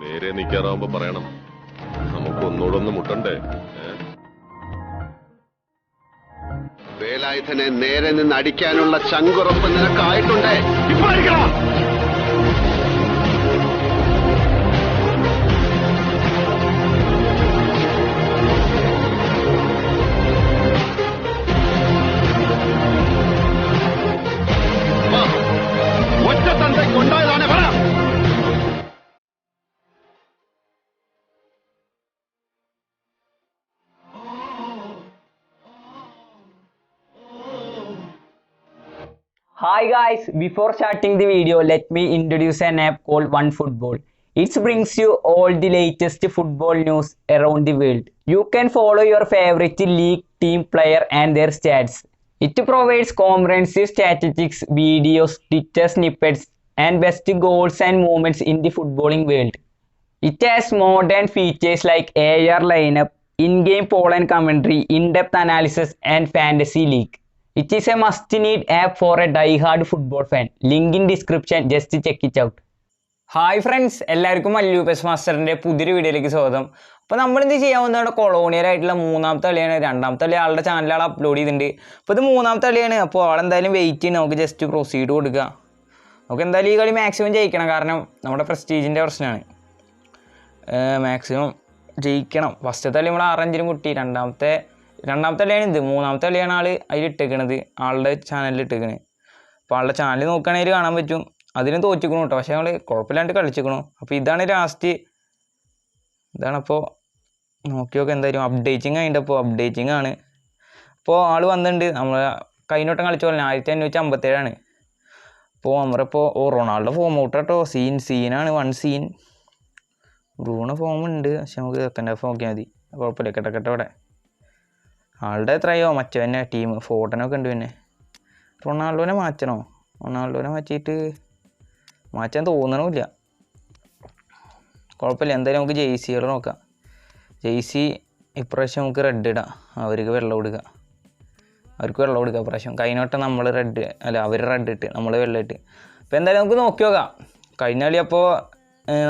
നേരെ നിൽക്കാറാവുമ്പോ പറയണം. നമുക്ക് ഒന്നുകൂടെ ഒന്ന് മുട്ടണ്ടേ? വേലായുധനെ നേരെ നിന്ന് അടിക്കാനുള്ള ചങ്കുറപ്പ് നിനക്കായിട്ടുണ്ടേ? ഇപ്പൊ അടിക്കണം. Hi guys, before starting the video, let me introduce an app called OneFootball. It brings you all the latest football news around the world. You can follow your favorite league, team, player and their stats. It provides comprehensive statistics, videos, Twitter snippets and best goals and moments in the footballing world. It has modern features like AR lineup, in-game poll and commentary, in-depth analysis, and fantasy league. It is a must need app for a die-hard football fan. Link in description. Just check it out. Hi friends എല്ലാവർക്കും അല്ലു pes മാസ്റ്ററിന്റെ പുതിയൊരു വീഡിയോയിലേക്ക് സ്വാഗതം. അപ്പോൾ ചെയ്യാൻ പോകുന്നതാണ് colonial ആയിട്ടുള്ള മൂന്നാമത്തെ കളിയാണ്. രണ്ടാമത്തെ കളി ആളുടെ ചാനലുകൾ അപ്ലോഡ് ചെയ്തിട്ടുണ്ട്. അപ്പോൾ ഇത് മൂന്നാമത്തെ കളിയാണ്. അപ്പോൾ ആളെന്തായാലും വെയിറ്റ് ചെയ്യണം നമുക്ക് ജസ്റ്റ് പ്രൊസീഡ് കൊടുക്കുക നമുക്ക് എന്തായാലും ഈ കളി മാക്സിമം ജയിക്കണം. കാരണം നമ്മുടെ പ്രസ്റ്റീജിന്റെ പ്രശ്നമാണ് മാക്സിമം ജയിക്കണം. ഫസ്റ്റത്തെ കളി നമ്മൾ ആറഞ്ചിനും കുട്ടി. രണ്ടാമത്തെ രണ്ടാമത്തെ കളിയാണ് ഇത്. മൂന്നാമത്തെ കളിയാണ് ആൾ അതിൽ ഇട്ടേക്കണത്. ആളുടെ ചാനലിൽ ഇട്ടേക്കണത് അപ്പോൾ ആളുടെ ചാനൽ നോക്കുകയാണെങ്കിൽ കാണാൻ പറ്റും. അതിനും തോറ്റിക്കണു കേട്ടോ. പക്ഷേ നമ്മൾ കുഴപ്പമില്ലാണ്ട് കളിച്ചിക്കണു. അപ്പോൾ ഇതാണ് ലാസ്റ്റ് ഇതാണപ്പോൾ നോക്കി നോക്കാം എന്തായാലും അപ്ഡേറ്റിംഗ് ആയിട്ട് അപ്പോൾ അപ്ഡേറ്റിംഗ് ആണ്. അപ്പോൾ ആൾ വന്നിട്ടുണ്ട് നമ്മൾ കഴിഞ്ഞോട്ടം കളിച്ച പോലെ ആയിരത്തി അഞ്ഞൂറ്റി അമ്പത്തേഴാണ് അപ്പോൾ നമ്മളിപ്പോൾ ഓ റൊണാൾഡോ ഫോം ഔട്ട് കേട്ടോ സീൻ സീനാണ് വൺ സീൻ ബ്രൂണോ ഫോം ഉണ്ട്. പക്ഷെ നമുക്ക് സെക്കൻഡ് ഹാഫ് നോക്കിയാൽ മതി. കുഴപ്പമില്ല. കിട്ടക്കട്ടെ അവിടെ. ആളുടെ എത്രയോ മറ്റവനെ ടീം ഫോട്ടനൊക്കെ ഉണ്ട് പിന്നെ. റൊണാൾഡോനെ മാറ്റണോ? റൊണാൾഡോനെ മാറ്റിയിട്ട് മാറ്റാൻ തോന്നണമില്ല കുഴപ്പമില്ല എന്തായാലും നമുക്ക് ജെയ്സികൾ നോക്കാം. ജെയ്സി ഇപ്രാവശ്യം നമുക്ക് റെഡ് ഇടാം. അവർക്ക് വെള്ളം കൊടുക്കുക അവർക്ക് വെള്ളം കൊടുക്കുക ഇപ്രാവശ്യം. കഴിഞ്ഞോട്ടം നമ്മൾ റെഡ് അല്ല അവർ റെഡ് ഇട്ട് നമ്മൾ വെള്ളം ഇട്ട്. അപ്പോൾ എന്തായാലും നമുക്ക് നോക്കി നോക്കാം. കഴിഞ്ഞ കളി അപ്പോൾ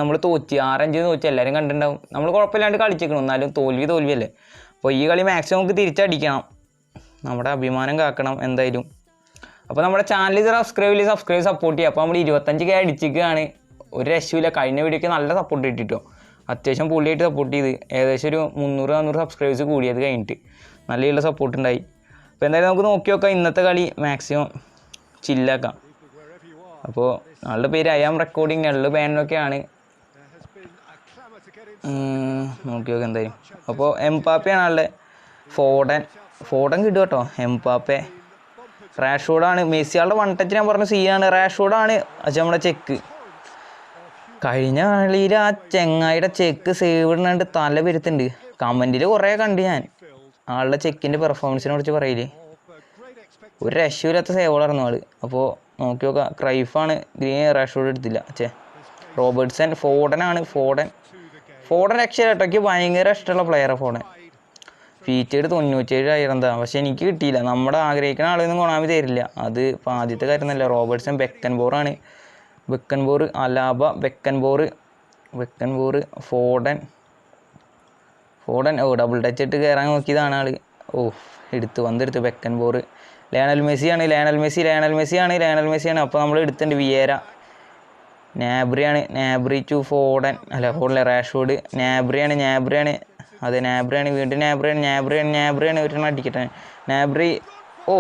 നമ്മൾ തോറ്റി ആറഞ്ച് തോറ്റി എല്ലാവരും കണ്ടിട്ടുണ്ടാവും. നമ്മൾ കുഴപ്പമില്ലാണ്ട് കളിച്ചിരിക്കണം. എന്നാലും തോൽവി തോൽവിയല്ലേ അപ്പോൾ ഈ കളി മാക്സിമം നമുക്ക് തിരിച്ചടിക്കണം. നമ്മുടെ അഭിമാനം കാക്കണം എന്തായാലും. അപ്പോൾ നമ്മുടെ ചാനൽ ഇത് സബ്സ്ക്രൈബ് ചെയ്ത് സബ്സ്ക്രൈബ് സപ്പോർട്ട് ചെയ്യുക അപ്പോൾ നമ്മൾ ഇരുപത്തഞ്ച് കെ അടിച്ചിരിക്കുകയാണ്. ഒരു രക്ഷയില്ല കഴിഞ്ഞ വീഡിയോക്ക് നല്ല സപ്പോർട്ട് ഇട്ടിട്ടോ അത്യാവശ്യം പുള്ളിയായിട്ട് സപ്പോർട്ട് ചെയ്ത്. ഏകദേശം ഒരു മുന്നൂറ് നാന്നൂറ് സബ്സ്ക്രൈബേഴ്സ് കൂടിയത് കഴിഞ്ഞിട്ട്. നല്ല സപ്പോർട്ട് ഉണ്ടായി. അപ്പോൾ എന്തായാലും നമുക്ക് നോക്കി നോക്കാം. ഇന്നത്തെ കളി മാക്സിമം ചില്ലാക്കാം അപ്പോൾ ആളുടെ പേര് അയാം റെക്കോർഡിങ് ഞള്ളു ബാനൊക്കെയാണ് നോക്കി നോക്കാം എന്തായാലും. അപ്പോൾ എംപാപ്പയാണ് ആളുടെ ഫോഡൻ ഫോഡൻ കിട്ടും കേട്ടോ. എംപാപ്പെ റാഷോഡാണ് മെസ്സിയാളുടെ വൺ ടച്ച് ഞാൻ പറഞ്ഞ സീനാണ് റാഷോഡാണ് അച്ഛൻ നമ്മുടെ ചെക്ക് കഴിഞ്ഞ കളിയിൽ ആ ചെങ്ങായിയുടെ ചെക്ക് സേവ് ഇടുന്നുണ്ട് തല വരുത്തുന്നുണ്ട് കമന്റിൽ കുറേ കണ്ട് ഞാൻ. ആളുടെ ചെക്കിന്റെ പെർഫോമൻസിനെ കുറിച്ച് പറയില്ലേ. ഒരു രക്ഷയില്ലാത്ത സേവളായിരുന്നു ആൾ. അപ്പോൾ നോക്കി നോക്കാം. ക്രൈഫാണ് ഗ്രീൻ റാഷോഡ് എടുത്തില്ല. അച്ഛേ റോബർട്ട്സൺ ഫോഡനാണ് ഫോഡൻ ഫോഡൻ രക്ഷയിലട്ടോക്ക് ഭയങ്കര ഇഷ്ടമുള്ള പ്ലെയറാണ് ഫോഡൻ ഫീച്ചേഡ് തൊണ്ണൂറ്റേഴ് ആയിരുന്നതാ പക്ഷെ എനിക്ക് കിട്ടിയില്ല. നമ്മുടെ ആഗ്രഹിക്കുന്ന ആളൊന്നും കൊണാമി തരില്ല. അത് ഇപ്പം ആദ്യത്തെ കാര്യം കാര്യമൊന്നുമല്ല. Robertson ബെക്കൻബോറാണ്. Beckenbauer Alaba Beckenbauer Beckenbauer Foden Foden ഓ ഡബിൾ ടച്ച് ഇട്ട് കയറാൻ നോക്കിയതാണ് ആൾ. ഓ എടുത്ത് വന്നെടുത്ത് ബെക്കൻബോർ. ലയണൽ മെസ്സിയാണ്. ലയണൽ മെസ്സി ലയണൽ മെസ്സിയാണ് ലയണൽ മെസ്സിയാണ് അപ്പോൾ നമ്മൾ എടുത്തിട്ടുണ്ട് വിയേര. നാബ്രിയാണ് നാബ്രി ടു ഫോഡൻ അല്ല ഫോഡിലെ റാഷ്ഫോർഡ് നാബ്രിയാണ് നാബ്രിയാണ് അതെ നാബ്രിയാണ് വീണ്ടും നാബ്രിയാണ് നാബ്രിയാണ് നാബ്രിയാണ് ഒരെണ്ണം അടിക്കട്ടെ. നാബ്രി ഓ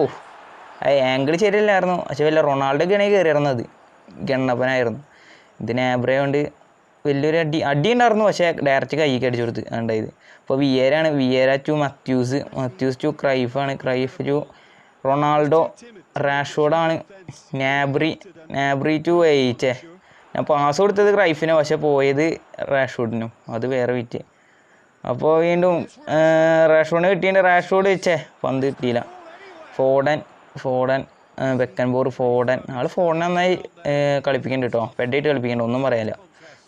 അത് ആംഗിൾ ശരിയല്ലായിരുന്നു. പക്ഷെ വല്ല റൊണാൾഡോ ഗണേ കയറിയിരുന്നത് ഗണ്ണപ്പനായിരുന്നു. ഇത് നാബ്രിയ കൊണ്ട് വലിയൊരു അടി അടി ഉണ്ടായിരുന്നു. പക്ഷേ ഡയറക്റ്റ് കൈക്ക് അടിച്ചു കൊടുത്ത് ഉണ്ടായത് അപ്പോൾ വിയേരാണ് Vieira to Matthäus Matthäus to ക്രൈഫാണ് Cruyff to Ronaldo റാഷോഡാണ് നാബ്രി നാബ്രി ടു എയ്ച്ചേ ഞാൻ പാസ് കൊടുത്തത് ക്രൈഫിനോ പക്ഷെ പോയത് റാഷ്വുഡിനും അത് വേറെ വിറ്റ്. അപ്പോൾ വീണ്ടും റാഷ്വുഡിന് റാഷ് റാഷ്വുഡ് വെച്ചേ പന്ത് കിട്ടിയില്ല. ഫോഡൻ ഫോഡൻ ബെക്കൻബോർ ഫോഡൻ ആൾ ഫോഡൻ നന്നായി കളിപ്പിക്കുന്നുണ്ട് കേട്ടോ പെഡായിട്ട് കളിപ്പിക്കുന്നുണ്ട് ഒന്നും പറയാനില്ല.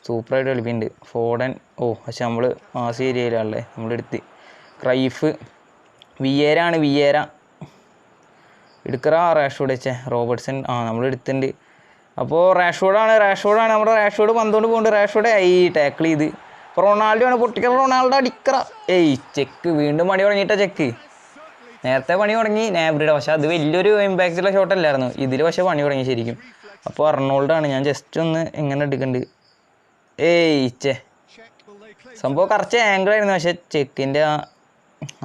സൂപ്പറായിട്ട് കളിപ്പിക്കുന്നുണ്ട് ഫോഡൻ ഓ പക്ഷെ നമ്മൾ മാസ് ഏരിയയിലാണല്ലേ നമ്മളെടുത്ത് ക്രൈഫ് വിയേരാണ് വിയേര എടുക്കറ റാഷ്വുഡ് വെച്ചേ റോബർട്ട്സൺ ആ നമ്മൾ എടുത്തിട്ടുണ്ട്. അപ്പോൾ റാഷോഡാണ് റാഷോഡാണ് നമ്മുടെ റാഷോഡ് പന്തുകൊണ്ട് പോകുന്നുണ്ട് റാഷോഡ് ഐ ടാക്കിൾ ചെയ്ത്. ഇപ്പോൾ റൊണാൾഡോ ആണ് പൊട്ടിക്കൽ റൊണാൾഡോ അടിക്കറ. ഏയ് ചെക്ക് വീണ്ടും പണി തുടങ്ങിയിട്ടാ ചെക്ക് നേരത്തെ പണി തുടങ്ങി നാബ്രിയുടെ പക്ഷെ അത് വലിയൊരു ഇമ്പാക്റ്റുള്ള ഷോട്ടല്ലായിരുന്നു ഇതിൽ പക്ഷെ പണി തുടങ്ങി ശരിക്കും. അപ്പോൾ അർണോൾഡാണ് ഞാൻ ജസ്റ്റ് ഒന്ന് എങ്ങനെ എടുക്കുന്നുണ്ട് ഏയ് ചേ സംഭവം കുറച്ച് ആംഗിൾ ആയിരുന്നു. പക്ഷെ ചെക്കിന്റെ ആ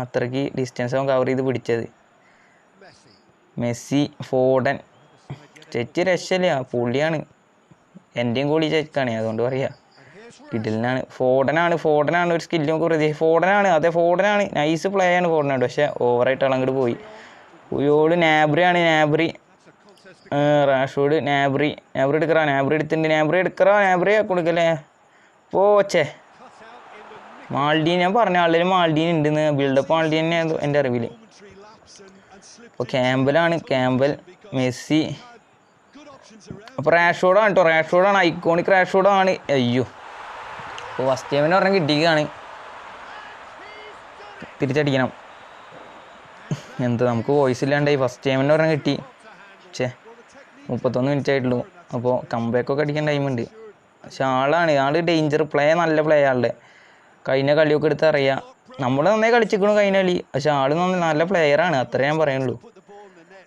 അത്രയ്ക്ക് ഡിസ്റ്റൻസ് അവൻ കവർ ചെയ്ത് പിടിച്ചത്. മെസ്സി ഫോഡൻ ചെച്ച് രക്ഷയില്ല. പുള്ളിയാണ്. എന്റെയും കൂടി ചെക്കാണ് അതുകൊണ്ട് പറയാ. കിഡിലിനാണ് ഫോഡനാണ് ഫോഡനാണ് ഒരു സ്കില്ലും കുറേ ഫോഡനാണ് അതെ ഫോഡനാണ് നൈസ് പ്ലേ ആണ് ഫോഡനാണ് പക്ഷെ ഓവറായിട്ട് അങ്ങോട്ട് പോയി. ഉയോട് നാബ്രിയാണ്. നാബ്രി. Rashford Gnabry. നാബ്രി എടുക്കറാ. നാബ്രി എടുത്തിട്ടുണ്ട് നാബ്രി എടുക്കറാ. നാബ്രി കൊടുക്കല്ലേ? പോച്ചേ മാൾഡീൻ ഞാൻ പറഞ്ഞ ആളുകൾ മാൾഡീൻ ഉണ്ടെന്ന് ബിൽഡപ്പ് മാൾഡീൻ എന്റെ അറിവിൽ അപ്പോൾ ക്യാമ്പലാണ്. ക്യാമ്പൽ മെസ്സി അപ്പോൾ റാഷോഡാണ് കേട്ടോ റാഷോഡാണ് ഐക്കോണിക് റാഷോഡാണ് അയ്യോ. അപ്പോൾ ഫസ്റ്റ് ടൈമിന് പറഞ്ഞാൽ കിട്ടിയാണ് തിരിച്ചടിക്കണം. എന്ത് നമുക്ക് വോയിസ് ഇല്ലാണ്ടായി. ഫസ്റ്റ് ടൈമിന് പറഞ്ഞാൽ കിട്ടി. ഛേ മുപ്പത്തൊന്ന് മിനിറ്റ് ആയിട്ടുള്ളൂ. അപ്പോൾ കമ്പാക്കൊക്കെ അടിക്കാൻ ടൈമുണ്ട് പക്ഷെ ആളാണ്. ആൾ ഡേഞ്ചർ പ്ലേ നല്ല പ്ലേ ആളുടെ. കഴിഞ്ഞ കളിയൊക്കെ എടുത്ത് അറിയാം. നമ്മൾ നന്നായി കളിച്ചിരിക്കണു കഴിഞ്ഞ കളി. പക്ഷെ ആൾ നന്നായി നല്ല പ്ലെയറാണ് അത്രേ ഞാൻ പറയുള്ളൂ.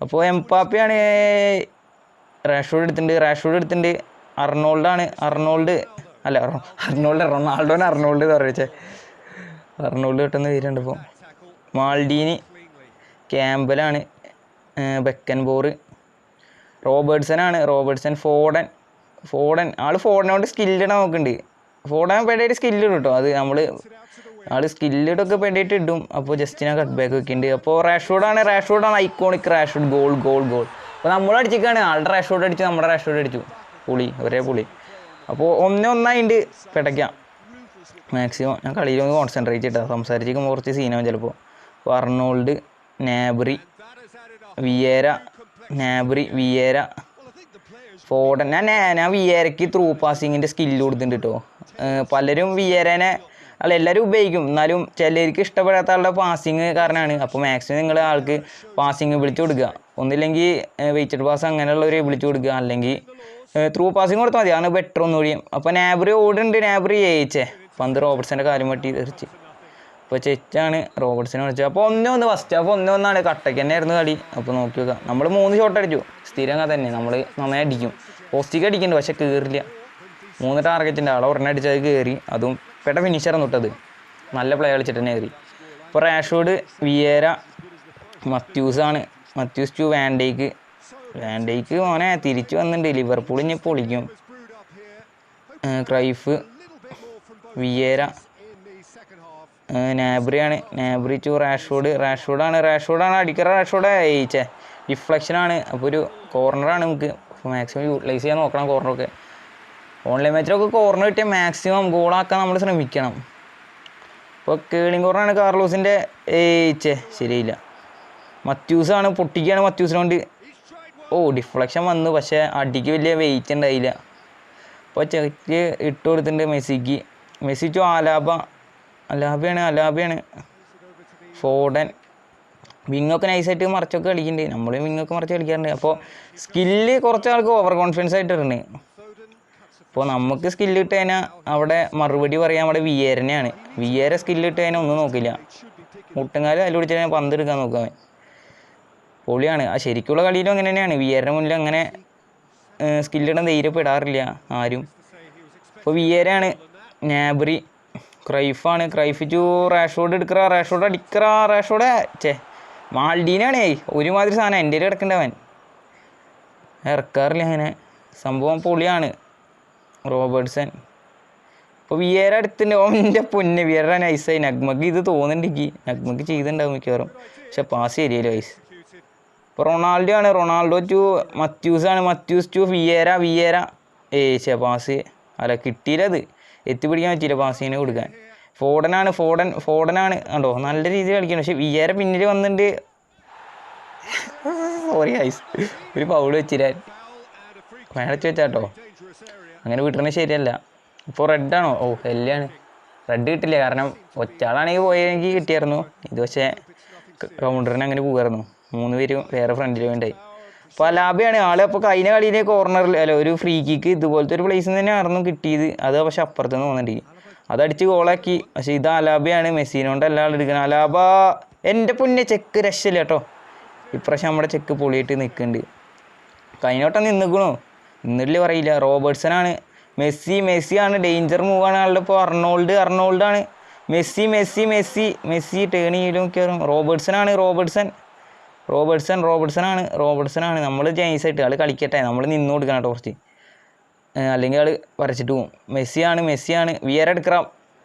അപ്പോൾ എംപാപ്പയാണ് റാഷോഡ് എടുത്തിട്ടുണ്ട്. റാഷോഡ് എടുത്തിട്ടുണ്ട്. അർണോൾഡാണ്. അർണോൾഡ് അല്ല അർ- അർണോൾഡ് റൊണാൾഡോനെ അർണോൾഡ് എന്ന് പറയച്ചേ അർണോൾഡ് കിട്ടുന്ന പേരുണ്ട് ഇപ്പോൾ മാൾഡീനി ക്യാമ്പലാണ് ബെക്കൻ ബെക്കൻബോർ റോബർട്ട്സനാണ് റോബേർട്സൺ ഫോഡൻ. ഫോഡൻ ആൾ ഫോഡനോട് സ്കില്ലിടാൻ നോക്കുന്നുണ്ട്. ഫോഡൻ പേടിയായിട്ട് സ്കില്ലിടും കേട്ടോ അത് നമ്മൾ ആൾ സ്കില്ലിടൊക്കെ പേടിയായിട്ട് ഇടും. അപ്പോൾ ജസ്റ്റ് ഞാൻ കട്ട് ബാക്ക് വെക്കുന്നുണ്ട്. അപ്പോൾ റാഷോഡാണ് റാഷോഡാണ് iconic Rashford goal goal goal. അപ്പോൾ നമ്മൾ അടിച്ചിക്കാണ് ആളുടെ റാഷോഡ് അടിച്ചു നമ്മുടെ റാഷോഡ് അടിച്ചു. പുളി ഒരേ പുളി. അപ്പോൾ ഒന്നേ ഒന്നായിട്ട് പെടയ്ക്കാം മാക്സിമം ഞാൻ കളിയിൽ ഒന്ന് കോൺസെൻട്രേറ്റ് ചെയ്തിട്ടാ സംസാരിച്ചിരിക്കുമ്പോൾ കുറച്ച് സീനാവും ചിലപ്പോൾ Arnold Gnabry Vieira Gnabry Vieira Foden. ഞാൻ ഞാൻ വിയേരയ്ക്ക് ത്രൂ പാസിങ്ങിന്റെ സ്കില്ല് കൊടുത്തിട്ടുണ്ട് കേട്ടോ പലരും വിയേരനെ അല്ല എല്ലാവരും ഉപയോഗിക്കും. എന്നാലും ചിലർക്ക് ഇഷ്ടപ്പെടാത്ത ആളുടെ പാസിങ് കാരണമാണ് അപ്പോൾ മാക്സിമം നിങ്ങൾ ആൾക്ക് പാസിങ് വിളിച്ചു കൊടുക്കുക. ഒന്നില്ലെങ്കിൽ വെയിറ്റഡ് പാസ് അങ്ങനെയുള്ളവരെ വിളിച്ചു കൊടുക്കുക. അല്ലെങ്കിൽ ത്രൂ പാസിങ് കൊടുത്താൽ മതി. അതാണ് ബെറ്റർ ഒന്നുകൂടി. അപ്പോൾ നാബ്രി ഓടുന്നുണ്ട് നാബ്രി ജയിച്ചേ പന്ത് റോബർട്സിന്റെ കാര്യം പറ്റി തെറിച്ച്. അപ്പോൾ ചേച്ചാണ് റോബർട്സിനെ വിളിച്ചത്. അപ്പോൾ ഒന്നേ ഒന്ന് ഫസ്റ്റ് അപ്പോൾ ഒന്നേ ഒന്നാണ് കട്ടയ്ക്ക് തന്നെ ആയിരുന്നു കളി. അപ്പോൾ നോക്കി നോക്കുക നമ്മൾ മൂന്ന് ഷോട്ട് അടിച്ചു. സ്ഥിരം തന്നെ. നമ്മൾ നന്നായി അടിക്കും. പോസ്റ്റിക്ക് അടിക്കുന്നുണ്ട്. പക്ഷേ കയറില്ല മൂന്ന് ടാർഗറ്റിന്റെ ആളെ ഉടനെ അടിച്ചത് കയറി അതും പെട്ട ഫിനിഷറാണ് തൊട്ടത്. നല്ല പ്ലേ കളിച്ചിട്ട് തന്നെ കയറി ഇപ്പോൾ Rashford Vieira മത്യൂസാണ് Matthews to van Dijk van Dijk മോനെ തിരിച്ചു വന്നിട്ടുണ്ട് ലിവർപൂൾ ഇനി പൊളിക്കും. ക്രൈഫ് വിയേര നാബ്രിയാണ് നാബ്രി ടു റാഷ്ഫോർഡ് റാഷ്ഫോർഡാണ് റാഷ്ഫോർഡാണ് അടിക്കറ റാഷ്ഫോർഡ് ഏച്ചേ ഡിഫ്ലക്ഷനാണ് അപ്പോൾ ഒരു കോർണറാണ് നമുക്ക്. മാക്സിമം യൂട്ടിലൈസ് ചെയ്യാൻ നോക്കണം കോർണറൊക്കെ ഓൺലൈൻ മാച്ചിലൊക്കെ കോർണർ കിട്ടിയാൽ മാക്സിമം ഗോളാക്കാൻ നമ്മൾ ശ്രമിക്കണം. ഇപ്പോൾ കേളിംഗ് കോർണറാണ് കാർലോസിന്റെ ഏച്ചേ ശരിയില്ല മത്യൂസാണ് പൊട്ടിക്കുകയാണ് മത്യൂസിനെ കൊണ്ട്. ഓ ഡിഫ്ലക്ഷൻ വന്നു പക്ഷേ അടിക്ക് വലിയ വെയിറ്റ് ഉണ്ടായില്ല. അപ്പോൾ ചെക്ക് ഇട്ട് കൊടുത്തിട്ടുണ്ട് മെസ്സിക്ക്. മെസ്സി ടു ആലാബ അലാബയാണ് അലാബയാണ്. ഫോഡൻ വിങ്ങൊക്കെ നൈസായിട്ട് മറിച്ചൊക്കെ കളിക്കുന്നുണ്ട്. നമ്മൾ വിങ്ങൊക്കെ മറിച്ച് കളിക്കാറുണ്ട്. അപ്പോൾ സ്കില്ല് കുറച്ച് ആൾക്ക് ഓവർ കോൺഫിഡൻസ് ആയിട്ട് ആയിട്ടുണ്ട് അപ്പോൾ നമുക്ക് സ്കില്ല് ഇട്ട് കഴിഞ്ഞാൽ അവിടെ മറുപടി പറയാൻ നമ്മുടെ വിയേരനെയാണ്. വിയേരെ സ്കില്ല് ഇട്ട് കഴിഞ്ഞാൽ ഒന്നും നോക്കില്ല. മുട്ടുങ്കാൽ അതിൽ പിടിച്ച് കഴിഞ്ഞാൽ പന്ത് എടുക്കാൻ നോക്കാൻ പൊളിയാണ്. ആ ശരിക്കുള്ള കളിയിലും അങ്ങനെ തന്നെയാണ്. വിയേറിന് മുന്നിൽ അങ്ങനെ സ്കില്ലിടാൻ ധൈര്യപ്പെടാറില്ല ആരും. ഇപ്പോൾ വിയേരാണ് നാബറി ക്രൈഫാണ് ക്രൈഫ് ടു റാഷോഡ് എടുക്കറ? റാഷോഡ് അടിക്കറ? റാഷോഡ് ചേ മാൾഡീനാണേ. ഒരുമാതിരി സാധനം. എന്റെ കിടക്കണ്ടവൻ ഇറക്കാറില്ല അങ്ങനെ. സംഭവം പൊളിയാണ്. റോബർട്ട്സൺ ഇപ്പോൾ വിയേര അടുത്തുണ്ട്. ഓന്റെ പൊന്നെ. വിയേര നൈസായി നഗ്മക്ക് ഇത് തോന്നുന്നുണ്ടെങ്കിൽ നഗ്മക്ക് ചെയ്തിട്ടുണ്ടാവും മിക്കവാറും. പക്ഷെ പാസ് ശരിയല്ലോ വൈസ് ഇപ്പോൾ റൊണാൾഡോ ആണ് റൊണാൾഡോ ടു മത്യൂസ് ആണ്. Matthäus to Vieira Vieira. ഏ പാസ്. അല്ല കിട്ടിയില്ലത്. എത്തിപ്പിടിക്കാൻ പറ്റിയില്ല പാസ് ചെയ്യാൻ കൊടുക്കാൻ. ഫോഡനാണ് ഫോഡൻ ഫോഡനാണ്. കണ്ടോ? നല്ല രീതിയിൽ കളിക്കണം പക്ഷെ വിയേര പിന്നിൽ വന്നിട്ട് സോറി ഐസ് ഒരു പൗൾ വെച്ചില്ല. മേടച്ച് വെച്ചാട്ടോ. അങ്ങനെ വിട്ടണ ശരിയല്ല. ഇപ്പോൾ റെഡാണോ ഓ എല്ലാണ് റെഡ് കിട്ടില്ല. കാരണം ഒറ്റാളാണെങ്കിൽ പോയെങ്കിൽ കിട്ടിയായിരുന്നു. ഇത് പക്ഷേ കൗണ്ടറിന് അങ്ങനെ പോകുമായിരുന്നു മൂന്ന് പേര് വേറെ ഫ്രണ്ടിൽ വേണ്ടായി അപ്പോൾ ലാബിയാണ്. ആൾ അപ്പോൾ കഴിഞ്ഞ കളിയിലെ കോർണറിൽ അല്ല ഒരു ഫ്രീ കിക്ക് ഇതുപോലത്തെ ഒരു പ്ലേസിൽ നിന്ന് തന്നെയായിരുന്നു കിട്ടിയത്. അത് പക്ഷെ അപ്പുറത്ത് നിന്ന് തോന്നുന്നുണ്ട് അതടിച്ച് ഗോളാക്കി പക്ഷെ ഇത് അലാബയാണ് മെസ്സിനോണ്ട് എല്ലാ എടുക്കുന്നത് അലാബ എന്റെ പുണ്യ ചെക്ക് രക്ഷയില്ല കേട്ടോ. ഇപ്രാവശ്യം നമ്മുടെ ചെക്ക് പൊളിയിട്ട് നിൽക്കുന്നുണ്ട് കഴിഞ്ഞോട്ടം നിന്നിക്കണോ. നിന്നിട്ടില്ല പറയില്ല. റോബർട്ട്സനാണ് മെസ്സി മെസ്സിയാണ്. ഡേഞ്ചർ മൂവാണ് ആളുടെ ഇപ്പോൾ Arnold അർണോൾഡാണ്. Messi Messi Messi. Messi ടേണിയിലും കയറും റോബർട്ട്സനാണ് റോബർട്ട്സൺ റോബർട്ട്സൺ റോബർട്ട്സനാണ് റോബർട്ട്സനാണ് നമ്മൾ ജെയിംസായിട്ട് ആൾ കളിക്കട്ടെ. നമ്മൾ നിന്ന് കൊടുക്കണം കേട്ടോ കുറച്ച്. അല്ലെങ്കിൽ ആൾ വരച്ചിട്ട് പോകും മെസ്സിയാണ് മെസ്സിയാണ്. വിയര എടുക്കാം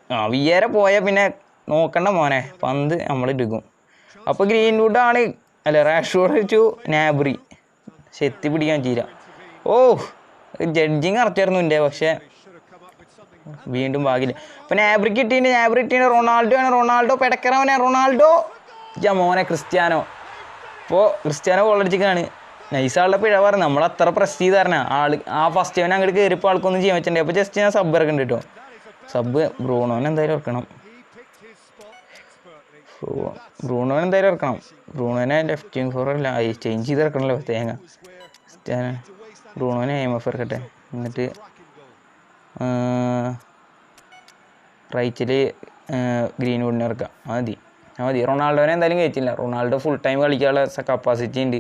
ആ വിയര പോയാൽ പിന്നെ നോക്കണ്ട മോനെ. പന്ത് നമ്മൾ എടുക്കും അപ്പോൾ ഗ്രീൻവുഡാണ് അല്ല റാഷ്വുഡ് വെച്ചു നാബ്രി. ശെത്തി പിടിക്കാൻ ചീര ഓ ജഡ്ജിങ് കറക്റ്റായിരുന്നു എന്റെ പക്ഷേ വീണ്ടും ഭാഗ്യമില്ല. അപ്പോൾ നാബ്രിക്ക് കിട്ടീന്റെ നാബ്രി കിട്ടീന്റെ റൊണാൾഡോ ആണ്. റൊണാൾഡോ പെടക്കറവനെ റൊണാൾഡോ. ജമോനെ മോനെ ക്രിസ്ത്യാനോ. ഇപ്പോൾ ക്രിസ്ത്യാനോ ഗോളടിച്ചിക്കാണ് നൈസാളുടെ പിഴ പറഞ്ഞു നമ്മൾ അത്ര പ്രസ് ചെയ്ത് തരണ ആൾ ആ ഫസ്റ്റ് അവൻ അങ്ങോട്ട് കയറിപ്പോൾ ആൾക്കൊന്നും ചെയ്യാൻ പറ്റണ്ടേ? അപ്പോൾ ജസ്റ്റ് ഞാൻ സബ് ഇറക്കുന്നുണ്ട് കേട്ടോ സബ് ബ്രൂണോനെ എന്തായാലും ഇറക്കണം. ബ്രൂണോൻ എന്തായാലും ഇറക്കണം. ബ്രൂണോനെ ലെഫ്റ്റ് വിങ് ഫോർ അല്ല ചേഞ്ച് ചെയ്ത് ഇറക്കണല്ലോ തേങ്ങ. ബ്രൂണോനെ എം എഫ് ഇറക്കട്ടെ. എന്നിട്ട് റൈറ്റിൽ ഗ്രീൻവുഡിനെ ഇറക്കാം. അത് മതി. മതി. റൊണാൾഡോനെ എന്തായാലും കയറ്റില്ല റൊണാൾഡോ ഫുൾ ടൈം കളിക്കാനുള്ള കപ്പാസിറ്റി ഉണ്ട്.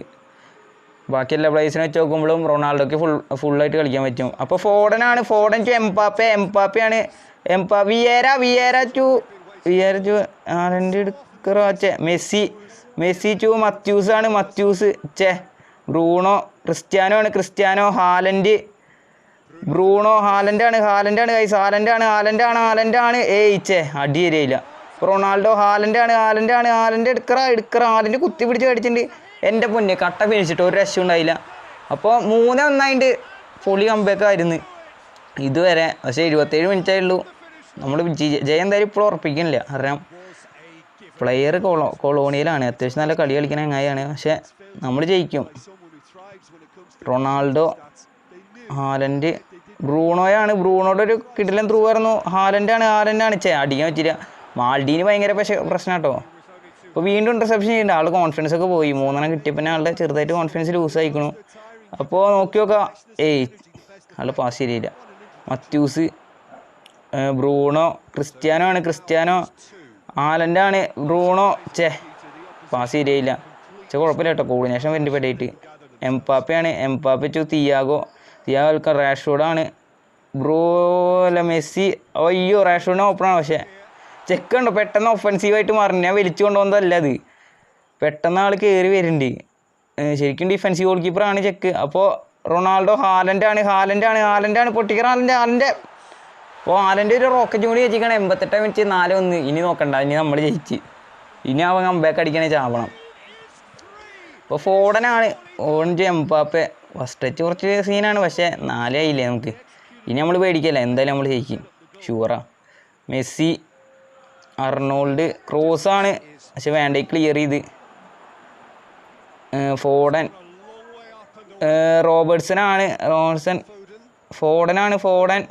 ബാക്കി എല്ലാ പ്ലേസിനെ വെച്ച് നോക്കുമ്പോഴും റൊണാൾഡോക്ക് ഫുൾ ഫുള്ളായിട്ട് കളിക്കാൻ പറ്റും. അപ്പോൾ ഫോഡനാണ് Foden to Mbappe എംപാപ്പയാണ് Mbappe Vieira Vieira to Vieira to ആരന്റെ എടുക്കറോച്ചെ മെസ്സി മെസ്സി ടു മത്യൂസ് ആണ്. മത്യൂസ് ചേ ബ്രൂണോ ക്രിസ്ത്യാനോ ആണ്. Cristiano Haaland. ബ്രൂണോ ഹാലൻഡാണ് ഹാലൻഡാണ് കൈസ് ഹാലൻഡാണ് ഹാലൻഡാണ് ഹാലൻഡാണ് ഏയ് ചേ അടി ഹാലന്റെ ആണ് ഹാലന്റെ ആണ് ഹാലന്റെ എടുക്കറ എടുക്കറ. ഹാലൻഡ് കുത്തി പിടിച്ച് കടിച്ചിട്ടുണ്ട്. എന്റെ പൊന്നെ കട്ട പിഴിച്ചിട്ട് ഒരു രക്ഷ ഉണ്ടായില്ല. അപ്പോൾ മൂന്ന് ഒന്നായിട്ട് പൊളി കമ്പേക്ക് ആയിരുന്നു. ഇതുവരെ പക്ഷേ ഇരുപത്തേഴ് മിനിറ്റ് ആയുള്ളൂ. നമ്മൾ ജയം എന്തായാലും ഇപ്പോഴും ഉറപ്പിക്കുന്നില്ല. കാരണം പ്ലെയർ കൊളോ കൊളോണിയലാണ്. അത്യാവശ്യം നല്ല കളി കളിക്കുന്ന എങ്ങനെയാണ് പക്ഷേ നമ്മൾ ജയിക്കും. റൊണാൾഡോ ഹാലൻഡ് ബ്രൂണോയാണ്. ബ്രൂണോയുടെ ഒരു കിടിലൻ ത്രൂ ആയിരുന്നു. ഹാലൻഡാണ് ഹാലൻഡാണ്. ചേ അടിക്കാൻ പറ്റില്ല മാൾഡീന് ഭയങ്കര പക്ഷേ പ്രശ്നം കേട്ടോ ഇപ്പോൾ വീണ്ടും ഇന്റർസെപ്ഷൻ ചെയ്യുന്നുണ്ട് ആൾ കോൺഫിഡൻസ് ഒക്കെ പോയി. മൂന്നെണ്ണം കിട്ടിയപ്പോൾ ആളുടെ ചെറുതായിട്ട് കോൺഫിഡൻസ് ലൂസ് ആയിക്കണു. അപ്പോൾ നോക്കി നോക്കാം. ഏയ് ആൾ പാസ് ശരിയില്ല മത്യൂസ് ബ്രൂണോ ക്രിസ്ത്യാനോ ആണ്. ക്രിസ്ത്യാനോ ആലന്റെ ആണ് ബ്രൂണോ ചേ പാസ് ശരിയായില്ല ചെ കുഴപ്പമില്ല കേട്ടോ. കോർഡിനേഷൻ വേണ്ടി പെടയിട്ട് എംപാപ്പയാണ് എംപാപ്പ ടു തിയാഗോ. തിയാഗോ റാഷ്ഫോർഡാണ് ബ്രോ അല്ല മെസ്സി. അയ്യോ റാഷ്ഫോർഡിന് ഓപ്പണാണ് പക്ഷേ ചെക്ക് ഉണ്ടോ പെട്ടെന്ന് ഒഫൻസീവായിട്ട് മാറണം. ഞാൻ വലിച്ചു കൊണ്ടുപോകുന്നതല്ല അത്. പെട്ടെന്ന് ആൾ കയറി വരുന്നുണ്ട് ശരിക്കും ഡിഫൻസീവ് ഗോൾ കീപ്പറാണ് ചെക്ക്. അപ്പോൾ റൊണാൾഡോ ഹാലൻഡാണ് ഹാലൻഡാണ് ഹാലൻഡാണ് പൊട്ടിക്കർ ഹാലൻഡ് ഹാലന്റെ അപ്പോൾ ഹാലന്റെ ഒരു റോക്കറ്റ് കൂടി വെച്ചിരിക്കണം എൺപത്തെട്ടാം മിനിറ്റ് നാല് ഒന്ന്. ഇനി നോക്കണ്ട. ഇനി നമ്മൾ ജയിച്ച്. ഇനി അവൻ കമ്പാക്ക് അടിക്കണേ ചാവണം. ഇപ്പോൾ ഫോഡനാണ് ഓൺജ് എംപാപ്പെ ഫസ്റ്റ് ടച്ച് കുറച്ച് സീനാണ് പക്ഷേ നാലേ ആയില്ലേ നമുക്ക്. ഇനി നമ്മൾ പേടിക്കല്ല? എന്തായാലും നമ്മൾ ജയിക്കും. ഷുവറാ മെസ്സി അർണോൾഡ് ക്രോസാണ്. പക്ഷെ വേണ്ട ക്ലിയർ ചെയ്ത്. ഫോഡൻ. റോബർട്സനാണ് റോബർട്സൺ ഫോഡനാണ് ഫോഡൻ.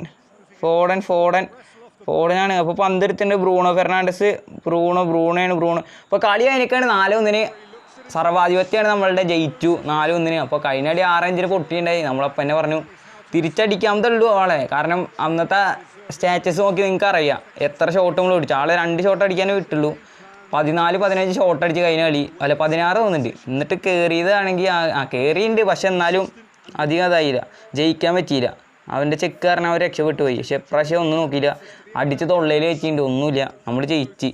Foden Foden. ഫോഡനാണ്. അപ്പോൾ പന്തെടുത്തിട്ടുണ്ട് ബ്രൂണോ ഫെർണാണ്ടസ്. ബ്രൂണോ ബ്രൂണോയാണ് ബ്രൂണോ. അപ്പോൾ കളി അതിനൊക്കെയാണ് നാല് ഒന്നിന് സർവാധിപത്യമാണ് നമ്മളുടെ ജയിച്ചു. നാല് ഒന്നിന്. അപ്പോൾ കഴിഞ്ഞ അടി ആറഞ്ചിന് പൊട്ടിയിട്ടുണ്ടായി. നമ്മളപ്പം തന്നെ പറഞ്ഞു തിരിച്ചടിക്കാമതുള്ളൂ ആളെ. കാരണം അന്നത്തെ സ്റ്റാറ്റസ് നോക്കി നിങ്ങൾക്ക് അറിയാം എത്ര ഷോട്ട് നമ്മൾ പിടിച്ചു. ആളെ രണ്ട് ഷോട്ട് അടിക്കാനേ വിട്ടുള്ളൂ. പതിനാല് പതിനഞ്ച് ഷോട്ട് അടിച്ച് കഴിഞ്ഞ കളി. അല്ല പതിനാറ് തോന്നുന്നുണ്ട്. എന്നിട്ട് കയറിയതാണെങ്കിൽ ആ കയറിയുണ്ട് പക്ഷെ എന്നാലും അധികം അതായില്ല. ജയിക്കാൻ പറ്റിയില്ല. അവന്റെ ചെക്ക് കാരണം അവർ രക്ഷപ്പെട്ടു പോയി. പക്ഷെ പ്രാവശ്യം ഒന്നും നോക്കിയില്ല. അടിച്ച് തൊള്ളയിൽ വെച്ചിട്ടുണ്ട് ഒന്നുമില്ല. നമ്മൾ ജയിച്ച്.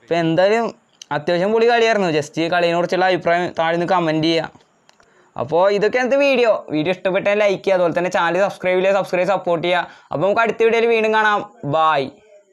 ഇപ്പം എന്തായാലും അത്യാവശ്യം പൊളി കളിയായിരുന്നു. ജസ്റ്റ് കളിയെ കുറിച്ചുള്ള അഭിപ്രായം നിന്ന് കമന്റ് ചെയ്യുക അപ്പോൾ ഇതൊക്കെ എന്ത് വീഡിയോ വീഡിയോ ഇഷ്ടപ്പെട്ടാൽ ലൈക്ക് ചെയ്യുക അതുപോലെ തന്നെ ചാനൽ സബ്സ്ക്രൈബ് ചെയ്യുക സബ്സ്ക്രൈബ് സപ്പോർട്ട് ചെയ്യുക. അപ്പോൾ നമുക്ക് അടുത്ത വീഡിയോയിൽ വീണ്ടും കാണാം. ബായ്